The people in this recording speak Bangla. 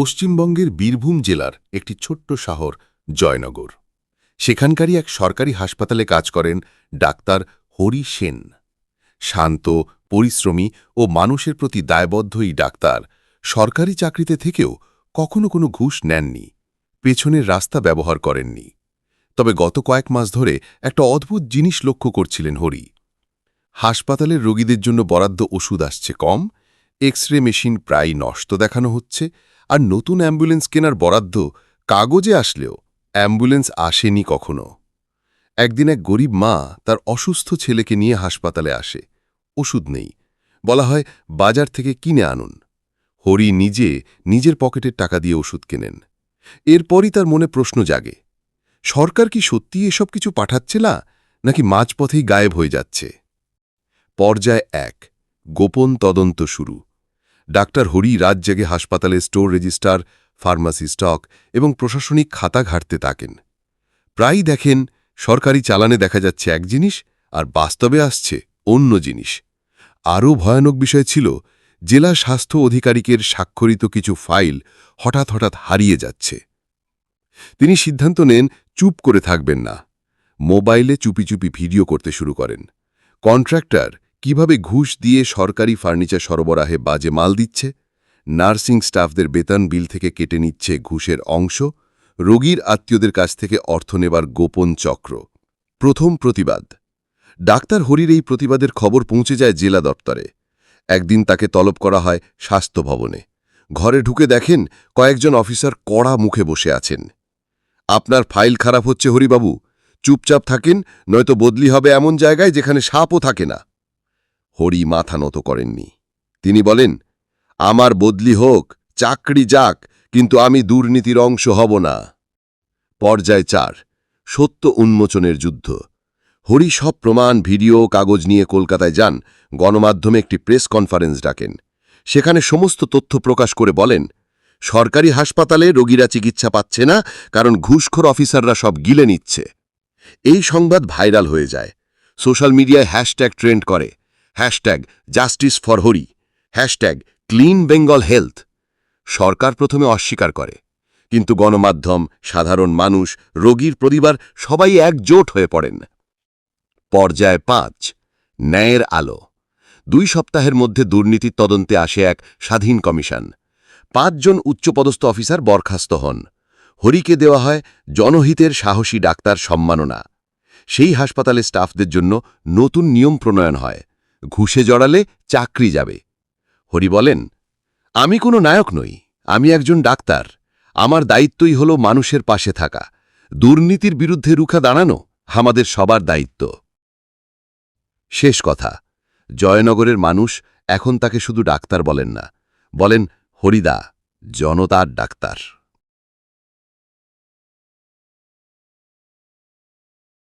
পশ্চিমবঙ্গের বীরভূম জেলার একটি ছোট্ট শহর, জয়নগর। সেখানকারই এক সরকারি হাসপাতালে কাজ করেন ডাক্তার হরি সেন। শান্ত, পরিশ্রমী ও মানুষের প্রতি দায়বদ্ধ এই ডাক্তার সরকারি চাকরিতে থেকেও কখনো কোনো ঘুষ নেননি, পেছনের রাস্তা ব্যবহার করেননি। তবে গত কয়েক মাস ধরে একটা অদ্ভুত জিনিস লক্ষ্য করছিলেন হরি। হাসপাতালের রোগীদের জন্য বরাদ্দ ওষুধ আসছে কম এক্স রে মেশিন প্রায় নষ্ট দেখানো হচ্ছে আর নতুন অ্যাম্বুলেন্স কেনার বরাদ্দ কাগজে আসলেও অ্যাম্বুলেন্স আসেনি কখনো। একদিন এক গরিব মা তার অসুস্থ ছেলেকে নিয়ে হাসপাতালে আসে। ওষুধ নেই। বলা হয়, বাজার থেকে কিনে আনুন। হরি নিজে নিজের পকেটের টাকা দিয়ে ওষুধ কেনেন। এরপরই তার মনে প্রশ্ন জাগে, সরকার কি সত্যি এসব কিছু পাঠাচ্ছে না নাকি মাঝপথেই গায়েব হয়ে যাচ্ছে? পর্যায় এক, গোপন তদন্ত শুরু। ডাক্তার হরি রাত জেগে হাসপাতালে স্টোর রেজিস্টার, ফার্মাসি স্টক এবং প্রশাসনিক খাতা ঘাটতে থাকেন। প্রায়ই দেখেন, সরকারি চালানে দেখা যাচ্ছে এক জিনিস আর বাস্তবে আসছে অন্য জিনিস। আরও ভয়ানক বিষয় ছিল, জেলা স্বাস্থ্য অধিকারিকের স্বাক্ষরিত কিছু ফাইল হঠাৎ হঠাৎ হারিয়ে যাচ্ছে। তিনি সিদ্ধান্ত নেন, চুপ করে থাকবেন না। মোবাইলে চুপি চুপি ভিডিও করতে শুরু করেন। কন্ট্রাক্টর কীভাবে ঘুষ দিয়ে সরকারি ফার্নিচার সরবরাহে বাজে মাল দিচ্ছে? নার্সিং স্টাফদের বেতন বিল থেকে কেটে নিচ্ছে ঘুষের অংশ। রোগীর আত্মীয়দের কাছ থেকে অর্থ নেবার গোপন চক্র। প্রথম প্রতিবাদ। ডাক্তার হরির এই প্রতিবাদের খবর পৌঁছে যায় জেলা দপ্তরে। একদিন তাকে তলব করা হয় স্বাস্থ্য ভবনে। ঘরে ঢুকে দেখেন কয়েকজন অফিসার কড়া মুখে বসে আছেন। আপনার ফাইল খারাপ হচ্ছে হরিবাবু। চুপচাপ থাকেন, নয়তো বদলি হবে এমন জায়গায় যেখানে সাপও থাকে না। হরি মাথা নত করেননি। তিনি বলেন, আমার বদলি হোক, চাকরি যাক, কিন্তু আমি দুর্নীতির অংশ হব না। পর্যায় চার, সত্য উন্মোচনের যুদ্ধ। হরি সব প্রমাণ, ভিডিও, কাগজ নিয়ে কলকাতায় যান, গণমাধ্যমে একটি প্রেস কনফারেন্স ডাকেন। সেখানে সমস্ত তথ্য প্রকাশ করে বলেন, সরকারি হাসপাতালে রোগীরা চিকিৎসা পাচ্ছে না, কারণ ঘুষখোর অফিসাররা সব গিলে নিচ্ছে। এই সংবাদ ভাইরাল হয়ে যায়। সোশ্যাল মিডিয়ায় হ্যাশট্যাগ ট্রেন্ড করে। Hashtag justice for Hari, hashtag clean Bengal health. সরকার প্রথমে অস্বীকার করে, কিন্তু গণমাধ্যম, সাধারণ মানুষ, রোগীর পরিবার সবাই একজোট হয়ে পড়েন। পর্যায় পাঁচ, ন্যায়ের আলো। দুই সপ্তাহের মধ্যে দুর্নীতির তদন্তে আসে এক স্বাধীন কমিশন। পাঁচজন উচ্চপদস্থ অফিসার বরখাস্ত হন। হরিকে দেওয়া হয় জনহিতের সাহসী ডাক্তার সম্মাননা। সেই হাসপাতালে স্টাফদের জন্য নতুন নিয়ম প্রণয়ন হয়। ঘুষে জড়ালে চাকরি যাবে। হরি বলেন, আমি কোনো নায়ক নই, আমি একজন ডাক্তার। আমার দায়িত্বই হল মানুষের পাশে থাকা। দুর্নীতির বিরুদ্ধে রুখা দাঁড়ানো আমাদের সবার দায়িত্ব। শেষ কথা, জয়নগরের মানুষ এখন তাকে শুধু ডাক্তার বলেন না। বলেন, হরিদা, জনতার ডাক্তার।